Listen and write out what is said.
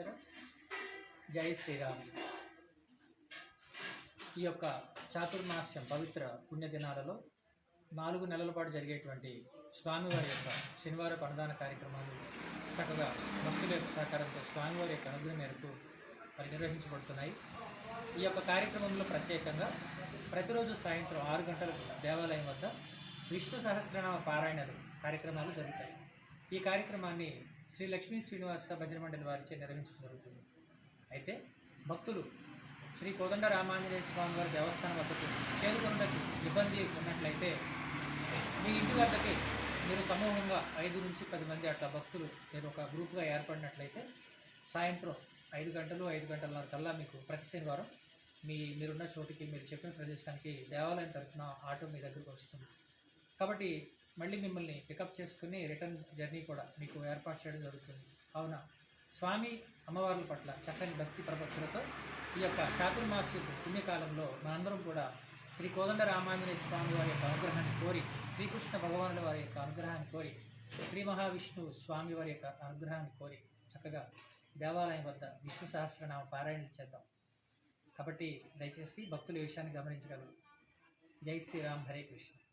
నమస్కారం జై శ్రీరామ్. ఈ యొక్క చాతుర్మాస్యం పవిత్ర పుణ్యదినాలలో నాలుగు నెలల పాటు జరిగేటువంటి స్వామివారి యొక్క శనివార అనుదాన కార్యక్రమాలు చక్కగా భక్తుల యొక్క సహకారంతో స్వామివారి యొక్క అనుగ్రహం మేరకు మరి నిర్వహించబడుతున్నాయి. ఈ యొక్క కార్యక్రమంలో ప్రత్యేకంగా ప్రతిరోజు సాయంత్రం ఆరు గంటలకు దేవాలయం వద్ద విష్ణు సహస్రనామ పారాయణలు కార్యక్రమాలు జరుగుతాయి. ఈ కార్యక్రమాన్ని శ్రీ లక్ష్మీ శ్రీనివాస భజన మండలి వారిచే నిర్వహించడం జరుగుతుంది. అయితే భక్తులు శ్రీ కోదండ రామాంజనేయ స్వామి వారి దేవస్థానం వద్దకు చేరుకున్నకు ఇబ్బంది ఉన్నట్లయితే మీ ఇంటి వద్దకి మీరు సమూహంగా ఐదు నుంచి పది మంది అట్లా భక్తులు మీరు ఒక గ్రూప్గా ఏర్పడినట్లయితే సాయంత్రం ఐదు గంటలు ఐదు గంటల కల్లా మీకు ప్రతి శనివారం మీ మీరున్న చోటికి మీరు చెప్పిన ప్రదేశానికి దేవాలయం తరఫున ఆటో మీ దగ్గరకు వస్తుంది. కాబట్టి మళ్ళీ మిమ్మల్ని పికప్ చేసుకుని రిటర్న్ జర్నీ కూడా మీకు ఏర్పాటు చేయడం జరుగుతుంది. కావున స్వామి అమ్మవార్ల పట్ల చక్కని భక్తి ప్రభక్తులతో ఈ యొక్క చాతుర్మాసు పుణ్యకాలంలో మనందరం కూడా శ్రీ కోదండ రామాంజనేయ స్వామి వారి యొక్క అనుగ్రహాన్ని కోరి శ్రీకృష్ణ భగవానుల వారి యొక్క అనుగ్రహాన్ని కోరి శ్రీ మహావిష్ణువు స్వామి వారి యొక్క అనుగ్రహాన్ని కోరి చక్కగా దేవాలయం వద్ద విష్ణు సహస్రనామ పారాయణ చేద్దాం. కాబట్టి దయచేసి భక్తుల విషయాన్ని గమనించగలరు. జై శ్రీరామ్ హరే కృష్ణ.